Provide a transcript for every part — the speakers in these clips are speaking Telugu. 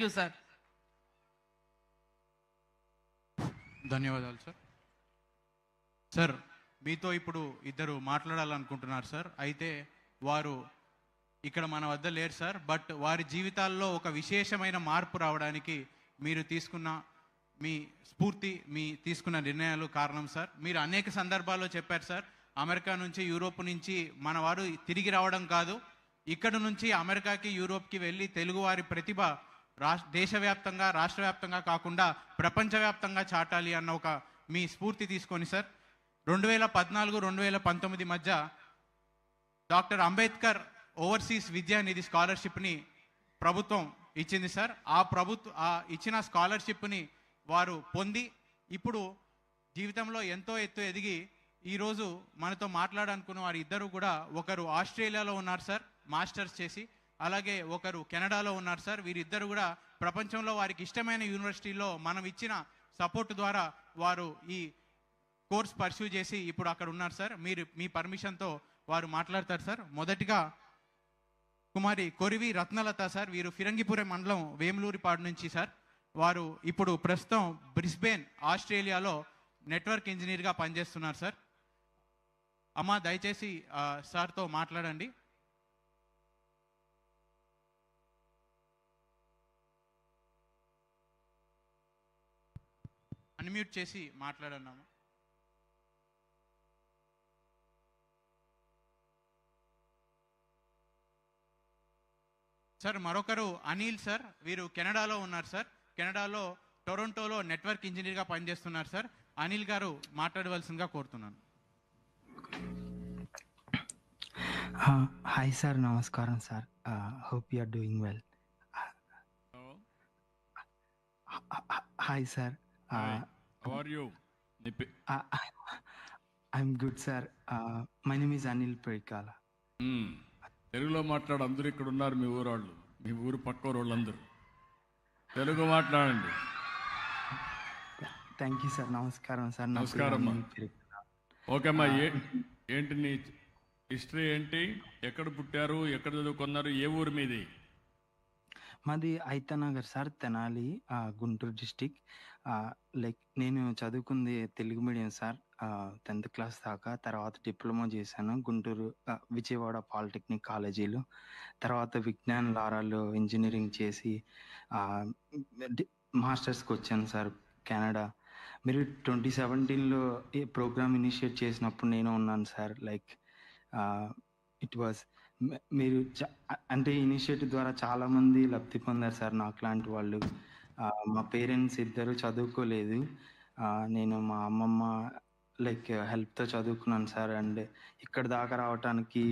Thank you sir. ధన్యవాదాలు సార్. సార్ మీతో ఇప్పుడు ఇద్దరు మాట్లాడాలనుకుంటున్నారు సార్. అయితే వారు ఇక్కడ మన వద్ద లేరు సార్. బట్ వారి జీవితాల్లో ఒక విశేషమైన మార్పు రావడానికి మీరు తీసుకున్న మీ స్ఫూర్తి మీ తీసుకున్న నిర్ణయాలు కారణం సార్. మీరు అనేక సందర్భాల్లో చెప్పారు సార్. అమెరికా నుంచి యూరోప్ నుంచి మన వారు తిరిగి రావడం కాదు. ఇక్కడ నుంచి అమెరికాకి యూరోప్కి వెళ్ళి తెలుగువారి ప్రతిభ రాష్ట్ర దేశవ్యాప్తంగా రాష్ట్ర వ్యాప్తంగా కాకుండా ప్రపంచవ్యాప్తంగా చాటాలి అన్న ఒక మీ స్ఫూర్తి తీసుకొని సార్. రెండు వేల పద్నాలుగు రెండు వేల పంతొమ్మిది మధ్య డాక్టర్ అంబేద్కర్ ఓవర్సీస్ విద్యానిధి స్కాలర్షిప్ని ప్రభుత్వం ఇచ్చింది సార్. ఆ ప్రభుత్వ ఆ ఇచ్చిన స్కాలర్షిప్ని వారు పొంది ఇప్పుడు జీవితంలో ఎంతో ఎత్తు ఎదిగి ఈరోజు మనతో మాట్లాడాలనుకున్న వారి ఇద్దరు కూడా ఒకరు ఆస్ట్రేలియాలో ఉన్నారు సార్. మాస్టర్స్ చేసి అలాగే ఒకరు కెనడాలో ఉన్నారు సార్. వీరిద్దరు కూడా ప్రపంచంలో వారికి ఇష్టమైన యూనివర్సిటీలో మనం ఇచ్చిన సపోర్ట్ ద్వారా వారు ఈ కోర్స్ పర్సూ చేసి ఇప్పుడు అక్కడ ఉన్నారు సార్. మీరు మీ పర్మిషన్తో వారు మాట్లాడతారు సార్. మొదటిగా కుమారి కొరివి రత్నలత సార్. వీరు ఫిరంగిపురం మండలం వేములూరిపాడు నుంచి సార్. వారు ఇప్పుడు ప్రస్తుతం బ్రిస్బేన్ ఆస్ట్రేలియాలో నెట్వర్క్ ఇంజనీర్గా పనిచేస్తున్నారు సార్. అమ్మా దయచేసి సార్తో మాట్లాడండి. అన్మ్యూట్ చేసి మాట్లాడన్నాము. సార్ మరొకరు అనిల్ సార్ వీరు కెనడాలో ఉన్నారు సార్. కెనడాలో టొరంటోలో నెట్వర్క్ ఇంజనీర్గా పనిచేస్తున్నారు సార్. అనిల్ గారు మాట్లాడవలసిందిగా కోరుతున్నాను. హాయ్ సార్ నమస్కారం sir hope you are doing well hi sir I'm good sir my name is Anil Parikala hmm. తెలుగులో మాట్లాడు అందరూ ఇక్కడ ఉన్నారు మీ ఊరు వాళ్ళు మీ ఊరు పక్క వాళ్ళందరూ తెలుగు మాట్లాడండి. థ్యాంక్ యూ సార్ నమస్కారం సార్ నమస్కారం అమ్మా. అనిల్ పరికాల. ఓకే అమ్మా ఏ ఏంటి నీ హిస్టరీ ఏంటి? ఎక్కడ పుట్టారు? ఎక్కడ చదువుకున్నారు? ఏ ఊరు మీది? మాది ఐతనగర్ సార్ తెనాలి ఆ, గుంటూరు డిస్టిక్. లైక్ నేను చదువుకుంది Telugu medium sir. Tenth class దాకా తర్వాత డిప్లొమా చేశాను గుంటూరు విజయవాడ పాలిటెక్నిక్ కాలేజీలో. తర్వాత విజ్ఞాన్ లారాలో ఇంజనీరింగ్ చేసి మాస్టర్స్కి వచ్చాను సార్ కెనడా. మీరు ట్వంటీ సెవెంటీన్లో ఈ ప్రోగ్రామ్ ఇనిషియేట్ చేసినప్పుడు నేను ఉన్నాను సార్. లైక్ ఇట్ వాజ్ మీరు చ- అంటే ఇనిషియేటివ్ ద్వారా చాలా మంది లబ్ధి పొందారు సార్ నాకు లాంటి వాళ్ళు. మా పేరెంట్స్ ఇద్దరు చదువుకోలేదు. నేను మా అమ్మమ్మ లైక్ హెల్ప్తో చదువుకున్నాను సార్. అండ్ ఇక్కడ దాకా రావడానికి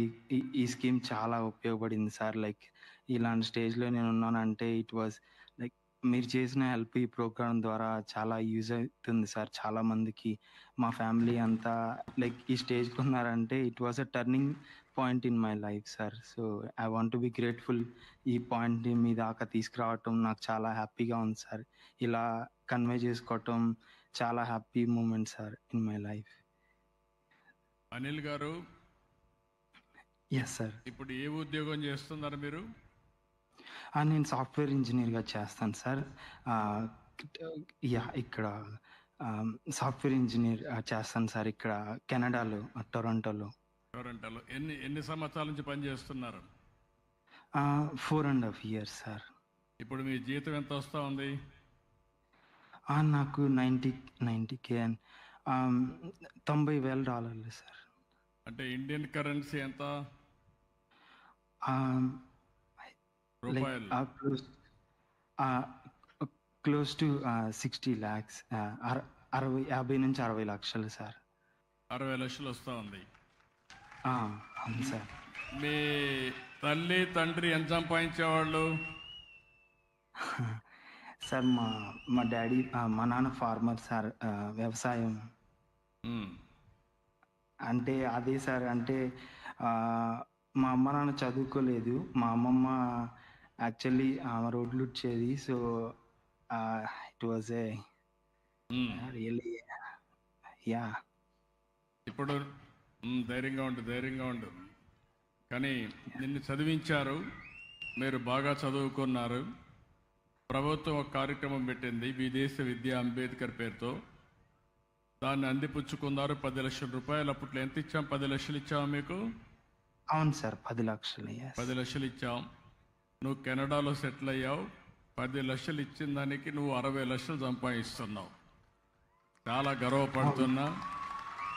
ఈ స్కీమ్ చాలా ఉపయోగపడింది సార్. లైక్ ఇలాంటి స్టేజ్లో నేను ఉన్నానంటే ఇట్ వాజ్ మీరు చేసిన హెల్ప్ ఈ ప్రోగ్రామ్ ద్వారా చాలా యూజ్ అవుతుంది సార్. చాలా మందికి మా ఫ్యామిలీ అంతా లైక్ ఈ స్టేజ్కి ఉన్నారంటే it was a turning point in my life sir. So I want to be grateful ఈ పాయింట్ మీ దాకా తీసుకురావటం నాకు చాలా హ్యాపీగా ఉంది సార్. ఇలా కన్వే చేసుకోవటం చాలా happy moment sir in my life. Anil గారు ఎస్ సార్ ఇప్పుడు ఏ ఉద్యోగం చేస్తున్నారు మీరు? నేను సాఫ్ట్వేర్ ఇంజనీర్గా చేస్తాను సార్. యా ఇక్కడ సాఫ్ట్వేర్ ఇంజనీర్ చేస్తాను సార్ ఇక్కడ కెనడాలో టొరంటోలో. టొరంటోలో. ఎన్ని ఎన్ని సంవత్సరాల నుంచి పనిచేస్తున్నారు four and half years sir. ఇప్పుడు మీ జీతం ఎంత వస్తూ ఉంది? నాకు నైంటీ నైంటీ కే తొంభై వేల డాలర్లు సార్. అంటే ఇండియన్ కరెన్సీ ఎంత? Close close to sixty lakhs అరవై యాభై నుంచి అరవై లక్షలు సార్ అరవై లక్షలు వస్తూ ఉంది. ఆ, అవును సార్ మీ తల్లి తండ్రి ఎంత సంపాదించేవాళ్ళు? సార్ మా మా డాడీ మా నాన్న ఫార్మర్ సార్ వ్యవసాయం. అంటే అదే సార్ అంటే మా అమ్మ నాన్న చదువుకోలేదు. మా అమ్మమ్మ యాక్చువల్లీ ఆమె రోడ్లు వచ్చేది so it was a. Really yeah ఇప్పుడు ధైర్యంగా ఉండు ధైర్యంగా ఉండు. కానీ నిన్ను చదివించారు మీరు బాగా చదువుకున్నారు. ప్రభుత్వం ఒక కార్యక్రమం పెట్టింది విదేశ విద్య అంబేద్కర్ పేరుతో. దాన్ని అందిపుచ్చుకున్నారు పది లక్షల రూపాయలు. అప్పట్లో ఎంత ఇచ్చాం? పది లక్షలు ఇచ్చాం మీకు? అవును సార్ పది లక్షలు. పది లక్షలు ఇచ్చాం. నువ్వు కెనడాలో సెటిల్ అయ్యావు. పది లక్షలు ఇచ్చిన దానికి నువ్వు అరవై లక్షలు సంపాదిస్తున్నావు. చాలా గర్వపడుతున్నా.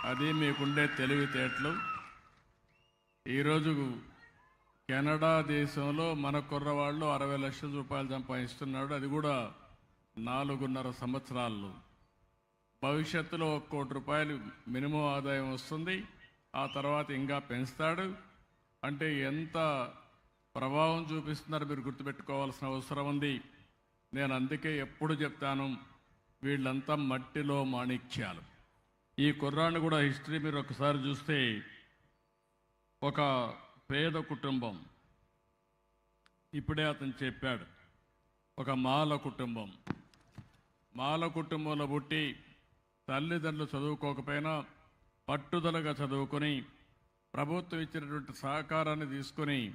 అది మీకుండే తెలివితేటలు. ఈరోజు కెనడా దేశంలో మన కుర్రవాళ్ళు అరవై లక్షల రూపాయలు సంపాదిస్తున్నాడు. అది కూడా నాలుగున్నర సంవత్సరాల్లో. భవిష్యత్తులో ఒక కోటి రూపాయలు మినిమం ఆదాయం వస్తుంది. ఆ తర్వాత ఇంకా పెంచుతాడు. అంటే ఎంత ప్రభావం చూపిస్తున్నారు మీరు గుర్తుపెట్టుకోవాల్సిన అవసరం ఉంది. నేను అందుకే ఎప్పుడు చెప్తాను వీళ్ళంతా మట్టిలో మాణిక్యాలు. ఈ కుర్రాన్ని కూడా హిస్టరీ మీరు ఒకసారి చూస్తే ఒక పేద కుటుంబం. ఇప్పుడే అతను చెప్పాడు ఒక మాల కుటుంబం. మాల కుటుంబంలో పుట్టి తల్లిదండ్రులు చదువుకోకపోయినా పట్టుదలగా చదువుకొని ప్రభుత్వం ఇచ్చినటువంటి సహకారాన్ని తీసుకొని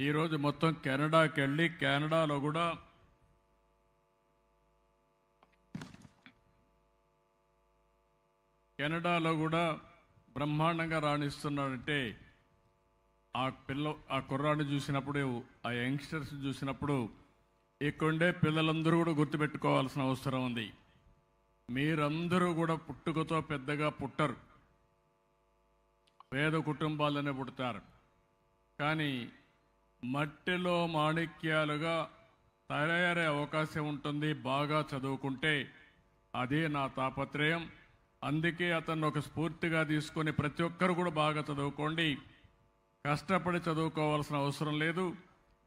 ఈరోజు మొత్తం కెనడాకి వెళ్ళి కెనడాలో కూడా కెనడాలో కూడా బ్రహ్మాండంగా రాణిస్తున్నాడంటే ఆ పిల్ల ఆ కుర్రాన్ని చూసినప్పుడు ఆ యంగ్స్టర్స్ చూసినప్పుడు ఇక్కడుండే పిల్లలందరూ కూడా గుర్తుపెట్టుకోవాల్సిన అవసరం ఉంది. మీరందరూ కూడా పుట్టుకతో పెద్దగా పుట్టరు. పేద కుటుంబాలనే పుడతారు. కానీ మట్టిలో మాణిక్యాలుగా తయారయ్యే అవకాశం ఉంటుంది బాగా చదువుకుంటే. అదే నా తాపత్రయం. అందుకే అతన్ని ఒక స్ఫూర్తిగా తీసుకొని ప్రతి ఒక్కరు కూడా బాగా చదువుకోండి. కష్టపడి చదువుకోవాల్సిన అవసరం లేదు.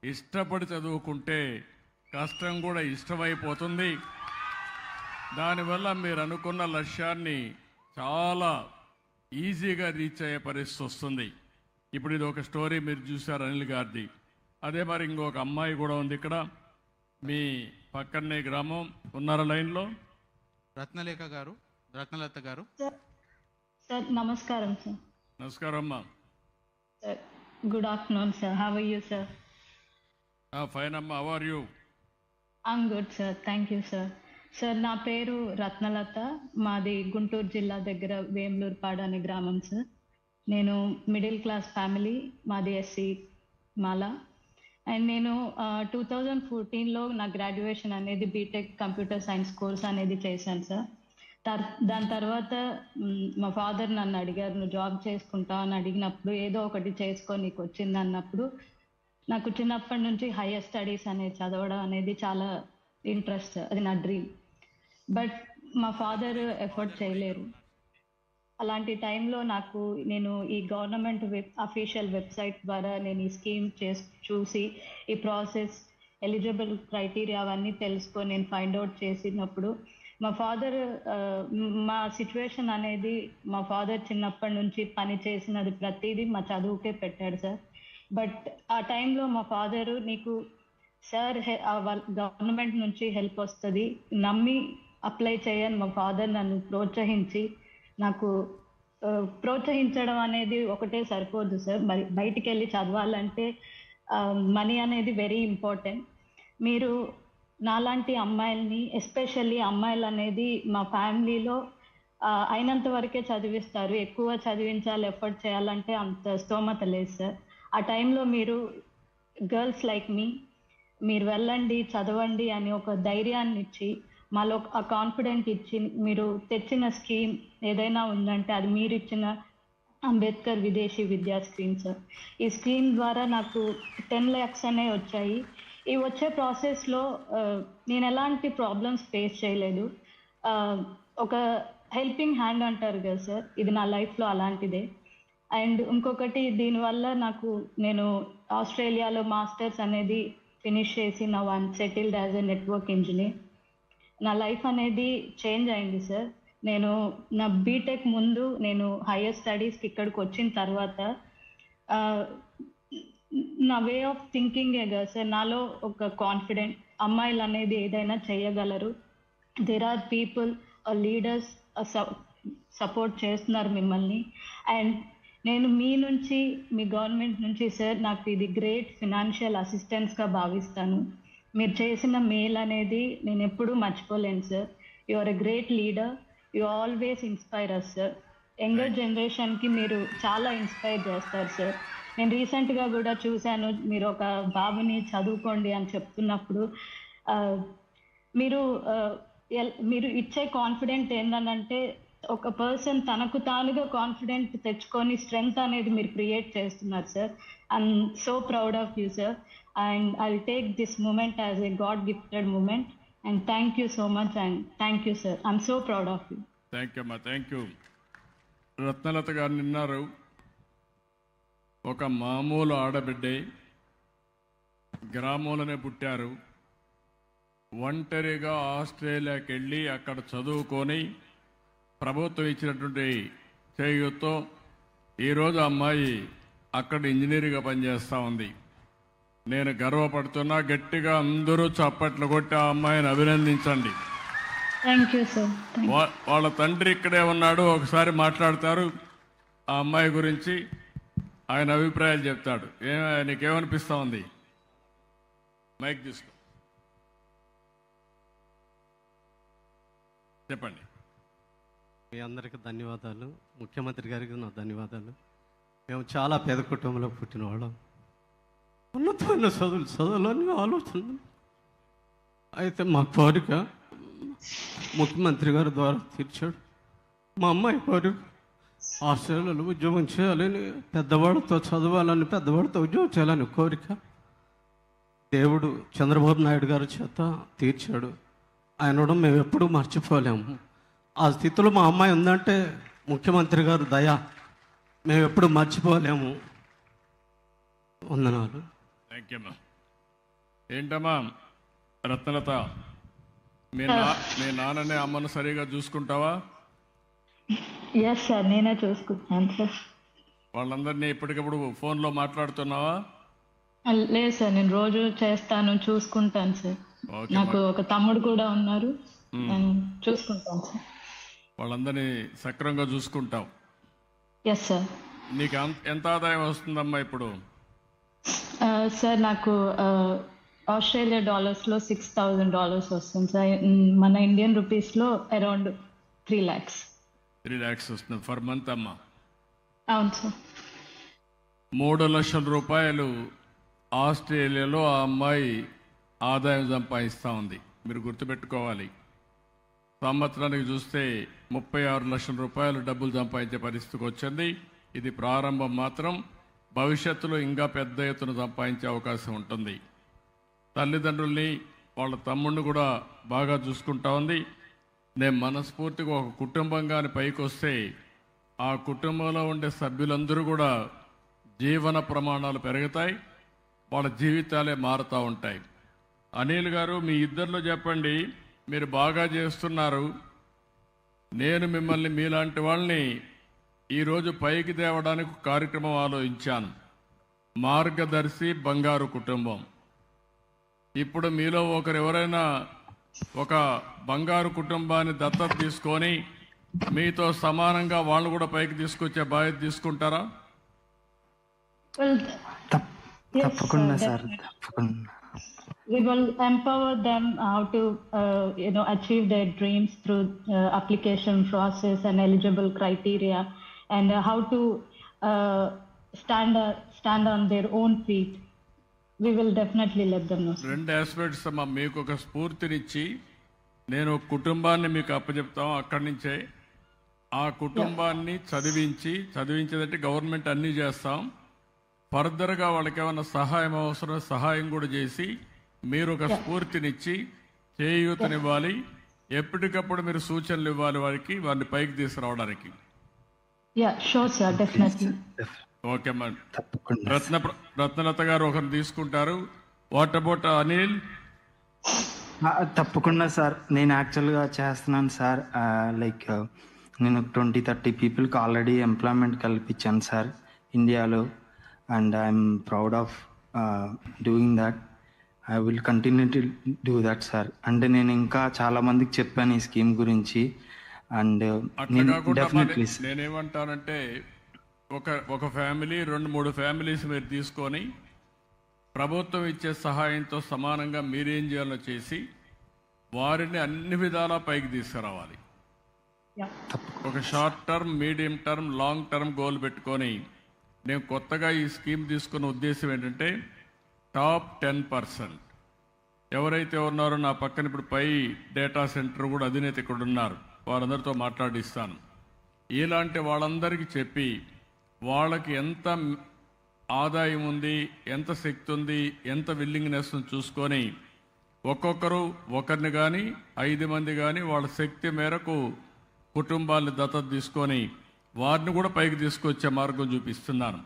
ఇష్టపడి చదువుకుంటే కష్టం కూడా ఇష్టమైపోతుంది. దానివల్ల మీరు అనుకున్న లక్ష్యాన్ని చాలా ఈజీగా రీచ్ అయ్యే పరిస్థితి వస్తుంది. ఇప్పుడు ఇది ఒక స్టోరీ మీరు చూశారు అనిల్ గారిది. అదే మరి ఇంకొక అమ్మాయి కూడా ఉంది ఇక్కడ. మీ పక్కనే గ్రామం ఉన్నారా లైన్లో? రత్నలేఖ గారు రత్నలత గారు. సార్ సార్ నమస్కారం సార్. నమస్కారం అమ్మా. Sir good afternoon sir. How you sir fine అమ్మా. How are you I'm good sir thank you sir sir నా పేరు రత్నలత. మాది గుంటూరు జిల్లా దగ్గర వేములూరుపాడు అనే గ్రామం సార్ నేను మిడిల్ క్లాస్ ఫ్యామిలీ మాది ఎస్సీ మాల. అండ్ నేను టూ థౌజండ్ ఫోర్టీన్లో నా గ్రాడ్యుయేషన్ అనేది బీటెక్ కంప్యూటర్ సైన్స్ కోర్స్ అనేది చేశాను సార్. తర్ దాని తర్వాత మా ఫాదర్ నన్ను అడిగారు నువ్వు జాబ్ చేసుకుంటా అని అడిగినప్పుడు ఏదో ఒకటి చేసుకో నీకు వచ్చింది అన్నప్పుడు నాకు చిన్నప్పటి నుంచి హైయర్ స్టడీస్ అనేది చదవడం అనేది చాలా ఇంట్రెస్ట్ అది నా డ్రీమ్ బట్ మా ఫాదర్ ఎఫర్ట్ చేయలేరు. అలాంటి టైంలో నాకు నేను ఈ గవర్నమెంట్ వెబ్ అఫీషియల్ వెబ్సైట్ ద్వారా నేను ఈ స్కీమ్ చేసి చూసి ఈ ప్రాసెస్ ఎలిజిబుల్ క్రైటీరియా అవన్నీ తెలుసుకొని నేను ఫైండ్ అవుట్ చేసినప్పుడు మా ఫాదర్ మా సిచ్యువేషన్ అనేది మా ఫాదర్ చిన్నప్పటి నుంచి పని చేసినది ప్రతిదీ మా చదువుకే పెట్టాడు సార్. బట్ ఆ టైంలో మా ఫాదరు నీకు సార్ గవర్నమెంట్ నుంచి హెల్ప్ వస్తుంది. నమ్మి అప్లై చేయని మా ఫాదర్ నన్ను ప్రోత్సహించి నాకు ప్రోత్సహించడం అనేది ఒకటే సరిపోదు సార్. మరి బయటికి వెళ్ళి చదవాలంటే మనీ అనేది వెరీ ఇంపార్టెంట్. మీరు నాలాంటి అమ్మాయిల్ని ఎస్పెషల్లీ అమ్మాయిలు అనేది మా ఫ్యామిలీలో అయినంత వరకే చదివిస్తారు. ఎక్కువ చదివించాలి ఎఫర్ట్ చేయాలంటే అంత స్తోమత లేదు సార్. ఆ టైంలో మీరు గర్ల్స్ లైక్ మీ మీరు వెళ్ళండి చదవండి అని ఒక ధైర్యాన్ని ఇచ్చి మాలో ఆ కాన్ఫిడెంట్ ఇచ్చి మీరు తెచ్చిన స్కీమ్ ఏదైనా ఉందంటే అది మీరు ఇచ్చిన అంబేద్కర్ విదేశీ విద్యా స్కీమ్ సార్ ఈ స్కీమ్ ద్వారా నాకు టెన్ ల్యాక్స్ అనే వచ్చాయి. ఈ వచ్చే ప్రాసెస్లో నేను ఎలాంటి ప్రాబ్లమ్స్ ఫేస్ చేయలేదు. ఒక హెల్పింగ్ హ్యాండ్ అంటారు కదా సార్ ఇది నా లైఫ్లో అలాంటిదే. అండ్ ఇంకొకటి దీనివల్ల నాకు నేను ఆస్ట్రేలియాలో మాస్టర్స్ అనేది ఫినిష్ చేసి నా one settled as a network engineer నా లైఫ్ అనేది చేంజ్ అయింది సార్. నేను నా బీటెక్ ముందు నేను హయ్యర్ స్టడీస్కి ఇక్కడికి వచ్చిన తర్వాత నా వే ఆఫ్ థింకింగ్ కదా సార్ నాలో ఒక కాన్ఫిడెంట్ అమ్మాయిలు అనేది ఏదైనా చేయగలరు. There are people leaders support చేస్తున్నారు మిమ్మల్ని. అండ్ నేను మీ నుంచి మీ గవర్నమెంట్ నుంచి సార్ నాకు ఇది గ్రేట్ ఫినాన్షియల్ అసిస్టెన్స్గా భావిస్తాను. మీరు చేసిన మేల్ అనేది నేను ఎప్పుడూ మర్చిపోలేను sir you are a great leader you always inspire us sir younger జనరేషన్కి మీరు చాలా ఇన్స్పైర్ చేస్తారు సార్ నేను రీసెంట్గా కూడా చూశాను మీరు ఒక బాబుని చదువుకోండి అని చెప్తున్నప్పుడు మీరు మీరు ఇచ్చే కాన్ఫిడెంట్ ఏంటంటే ఒక పర్సన్ తనకు తానుగా కాన్ఫిడెంట్ తెచ్చుకొని స్ట్రెంగ్త్ అనేది మీరు క్రియేట్ చేస్తున్నారు sir I'm so proud of you sir and I take this moment as a god gifted moment and thank you so much and thank you sir I'm so proud of you thank you అమ్మా థ్యాంక్ యూ రత్నలత గారు నిన్నారు. ఒక మామూలు ఆడబిడ్డే గ్రామంలోనే పుట్టారు. ఒంటరిగా ఆస్ట్రేలియాకి వెళ్ళి అక్కడ చదువుకొని ప్రభుత్వం ఇచ్చినటువంటి చేయుతో ఈరోజు అమ్మాయి అక్కడ ఇంజనీర్గా పనిచేస్తూ ఉంది. నేను గర్వపడుతున్నా గట్టిగా అందరూ చప్పట్లు కొట్టి ఆ అమ్మాయిని అభినందించండి. వాళ్ళ తండ్రి ఇక్కడే ఉన్నాడు ఒకసారి మాట్లాడతారు. ఆ అమ్మాయి గురించి ఆయన అభిప్రాయాలు చెప్తాడు. ఏ నీకేమనిపిస్తా ఉంది? మైక్ తీసుకో. చెప్పండి. మీ అందరికీ ధన్యవాదాలు. ముఖ్యమంత్రి గారికి నా ధన్యవాదాలు. మేము చాలా పేద కుటుంబంలో పుట్టిన వాళ్ళం ఉన్నతమైన చదువులు చదవాలని ఆలోచన. అయితే మా కోరిక ముఖ్యమంత్రి గారి ద్వారా తీర్చాడు. మా అమ్మాయి కోరిక ఆస్ట్రేలియాలో ఉద్యోగం చేయాలని పెద్దవాళ్ళతో చదవాలని పెద్దవాళ్ళతో ఉద్యోగం చేయాలని కోరిక. దేవుడు చంద్రబాబు నాయుడు గారి చేత తీర్చాడు. ఆయన కూడా మేము ఎప్పుడూ మర్చిపోలేము. ఆ స్థితిలో మా అమ్మాయి ఉందంటే ముఖ్యమంత్రి గారు దయ. మేము ఎప్పుడు మర్చిపోలేము. వందనాలు. థ్యాంక్ అమ్మా ఏంటమ్మా రత్నలత మీ నా మీ నాన్ననే అమ్మను సరిగా చూసుకుంటావా? ఎస్ సార్ నేనే చూసుకుంటున్నాను సార్ వాళ్ళందరినీ ఎప్పటికప్పుడు ఫోన్లో మాట్లాడుతున్నావా? లేదు సార్ నేను రోజు చేస్తాను చూసుకుంటాను సార్ నాకు ఒక తమ్ముడు కూడా ఉన్నారు. నేను చూసుకుంటాను సార్ వాళ్ళందరినీ సక్రమంగా చూసుకుంటావు. ఎస్ సార్ నీకు ఎంత ఆదాయం వస్తుందమ్మా ఇప్పుడు? సార్ నాకు ఆస్ట్రేలియా డాలర్స్లో సిక్స్ థౌజండ్ డాలర్స్ వస్తుంది సార్. మన ఇండియన్ రూపీస్లో around three lakhs. Three lakhs వస్తుంది ఫర్ మంత్ అమ్మా. అవును సార్. మూడు లక్షల రూపాయలు ఆస్ట్రేలియాలో ఆ అమ్మాయి ఆదాయం సంపాదిస్తూ ఉంది. మీరు గుర్తుపెట్టుకోవాలి. సంవత్సరానికి చూస్తే ముప్పై ఆరు లక్షల రూపాయలు డబ్బులు సంపాదించే పరిస్థితికి వచ్చింది. ఇది ప్రారంభం మాత్రం భవిష్యత్తులో ఇంకా పెద్ద ఎత్తున సంపాదించే అవకాశం ఉంటుంది. తల్లిదండ్రుల్ని వాళ్ళ తమ్ముడిని కూడా బాగా చూసుకుంటా ఉంది. నేను మనస్ఫూర్తిగా ఒక కుటుంబంగాని పైకి వస్తే ఆ కుటుంబంలో ఉండే సభ్యులందరూ కూడా జీవన ప్రమాణాలు పెరుగుతాయి వాళ్ళ జీవితాలే మారుతూ ఉంటాయి. అనిల్ గారు మీ ఇద్దరిలో చెప్పండి మీరు బాగా చేస్తున్నారు. నేను మిమ్మల్ని మీలాంటి వాళ్ళని ఈరోజు పైకి తేవడానికి కార్యక్రమం ఆలోచించాను. మార్గదర్శి బంగారు కుటుంబం. ఇప్పుడు మీలో ఒకరు ఎవరైనా ఒక బంగారు కుటుంబాన్ని దత్తత తీసుకొని మీతో సమానంగా వాళ్ళు కూడా పైకి తీసుకొచ్చే బాధ్యత తీసుకుంటారా? తప్పకుండా సార్ తప్పకుండా. We will empower them how to uh, you know achieve their dreams through uh, application process and eligible criteria. And how to uh, stand uh, stand on their own feet. We will definitely let them know. రెండు ఆస్పెక్ట్స్ అమ్మా మీకు ఒక స్ఫూర్తినిచ్చి నేను ఒక కుటుంబాన్ని మీకు అప్పచెప్తాం అక్కడి నుంచే. ఆ కుటుంబాన్ని చదివించి చదివించేదంటే గవర్నమెంట్ అన్నీ చేస్తాం. ఫర్దర్గా వాళ్ళకి ఏమైనా సహాయం అవసరం సహాయం కూడా చేసి మీరు ఒక స్ఫూర్తినిచ్చి చేయూతనివ్వాలి. ఎప్పటికప్పుడు మీరు సూచనలు ఇవ్వాలి వారికి వారిని పైకి తీసుకురావడానికి. ఓకే రత్న రత్నలత గారు ఒకరిని తీసుకుంటారు. What about Anil? తప్పకుండా సార్. నేను యాక్చువల్గా చేస్తున్నాను సార్. లైక్ నేను ట్వంటీ థర్టీ పీపుల్కి ఆల్రెడీ ఎంప్లాయ్మెంట్ కల్పించాను సార్ ఇండియాలో. And I'm proud of doing that. I will continue to do that sir. అంటే నేను ఇంకా చాలా మందికి చెప్పాను ఈ స్కీమ్ గురించి. అండ్ అట్లా నేను కాకుండా డెఫినెట్లీ నేనేమంటానంటే ఒక ఒక ఫ్యామిలీ రెండు మూడు ఫ్యామిలీస్ మీరు తీసుకొని ప్రభుత్వం ఇచ్చే సహాయంతో సమానంగా మీరేం చేయాలో చేసి వారిని అన్ని విధాలా పైకి తీసుకురావాలి. ఒక short term medium term long term goal పెట్టుకొని నేను కొత్తగా ఈ స్కీమ్ తీసుకున్న ఉద్దేశం ఏంటంటే టాప్ టెన్ పర్సెంట్. ఎవరైతే ఉన్నారో నా పక్కన ఇప్పుడు పై డేటా సెంటర్ కూడా అధినేత ఇక్కడ ఉన్నారు. వారందరితో మాట్లాడిస్తాను. ఇలాంటి వాళ్ళందరికీ చెప్పి వాళ్ళకి ఎంత ఆదాయం ఉంది ఎంత శక్తి ఉంది ఎంత విల్లింగ్నెస్ చూసుకొని ఒక్కొక్కరు ఒకరిని కానీ ఐదు మంది కానీ వాళ్ళ శక్తి మేరకు కుటుంబాన్ని దత్తత తీసుకొని వారిని కూడా పైకి తీసుకొచ్చే మార్గం చూపిస్తున్నాను.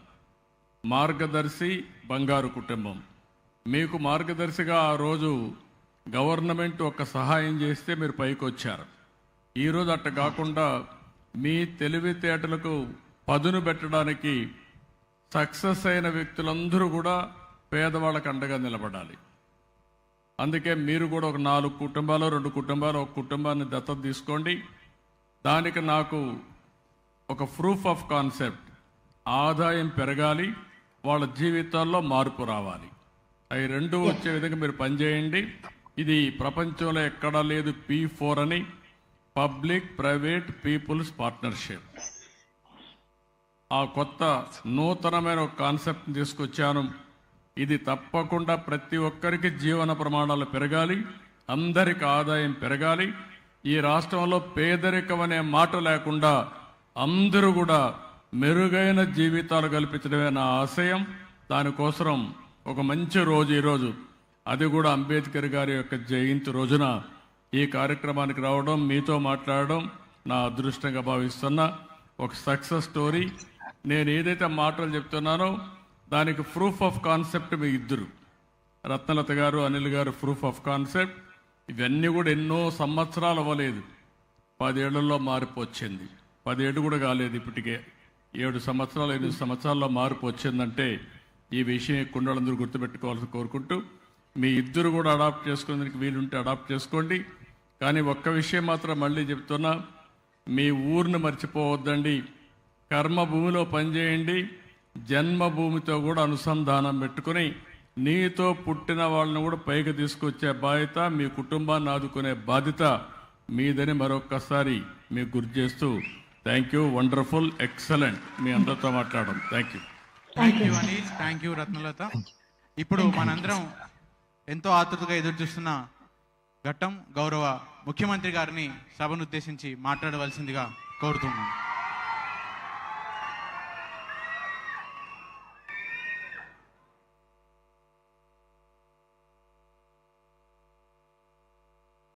మార్గదర్శి బంగారు కుటుంబం. మీకు మార్గదర్శిగా ఆ రోజు గవర్నమెంట్ ఒక సహాయం చేస్తే మీరు పైకి వచ్చారు ఈరోజు అట్ట కాకుండా మీ తెలివితేటలకు పదును పెట్టడానికి సక్సెస్ అయిన వ్యక్తులందరూ కూడా పేదవాళ్ళకు అండగా నిలబడాలి. అందుకే మీరు కూడా ఒక నాలుగు కుటుంబాలు రెండు కుటుంబాలు ఒక కుటుంబాన్ని దత్తత తీసుకోండి. దానికి నాకు ఒక ప్రూఫ్ ఆఫ్ కాన్సెప్ట్ ఆదాయం పెరగాలి వాళ్ళ జీవితాల్లో మార్పు రావాలి. అవి రెండు వచ్చే విధంగా మీరు పనిచేయండి. ఇది ప్రపంచంలో ఎక్కడా లేదు పీ ఫోర్ అని. Public private peoples partnership. ఆ కొత్త నూతనమైన ఒక కాన్సెప్ట్ తీసుకొచ్చాను. ఇది తప్పకుండా ప్రతి ఒక్కరికి జీవన ప్రమాణాలు పెరగాలి అందరికి ఆదాయం పెరగాలి. ఈ రాష్ట్రంలో పేదరికం అనే మాట లేకుండా అందరూ కూడా మెరుగైన జీవితాలు కల్పించడమే నా ఆశయం. దానికోసం ఒక మంచి రోజు ఈరోజు. అది కూడా అంబేద్కర్ గారి యొక్క జయంతి రోజున ఈ కార్యక్రమానికి రావడం మీతో మాట్లాడడం నా అదృష్టంగా భావిస్తున్నా. ఒక సక్సెస్ స్టోరీ నేను ఏదైతే మాటలు చెప్తున్నానో దానికి ప్రూఫ్ ఆఫ్ కాన్సెప్ట్ మీ ఇద్దరు. రత్నలత గారు అనిల్ గారు ప్రూఫ్ ఆఫ్ కాన్సెప్ట్ ఇవన్నీ కూడా ఎన్నో సంవత్సరాలు అవ్వలేదు. పదేళ్ళలో మార్పు వచ్చింది. పదేళ్ళు కూడా కాలేదు ఇప్పటికే. ఏడు సంవత్సరాలు ఎనిమిది సంవత్సరాల్లో మార్పు వచ్చిందంటే ఈ విషయం కుండలందరూ గుర్తుపెట్టుకోవాల్సి కోరుకుంటూ మీ ఇద్దరు కూడా అడాప్ట్ చేసుకునేందుకు వీలుంటే అడాప్ట్ చేసుకోండి. కానీ ఒక్క విషయం మాత్రం మళ్ళీ చెప్తున్నా మీ ఊరిని మర్చిపోవద్దండి. కర్మభూమిలో పనిచేయండి జన్మభూమితో కూడా అనుసంధానం పెట్టుకుని నీతో పుట్టిన వాళ్ళని కూడా పైకి తీసుకొచ్చే బాధ్యత మీ కుటుంబాన్ని ఆదుకునే బాధ్యత మీదని మరొక్కసారి మీకు గుర్తు చేస్తూ థ్యాంక్ యూ వండర్ఫుల్ ఎక్సలెంట్ మీ అందరితో మాట్లాడడం. Thank you thank you Anil thank you Ratnalatha ఇప్పుడు మనందరం ఎంతో ఆతృతగా ఎదురు చూస్తున్న ఘట్టం గౌరవ ముఖ్యమంత్రి గారిని సభను ఉద్దేశించి మాట్లాడవలసిందిగా కోరుతున్నాను.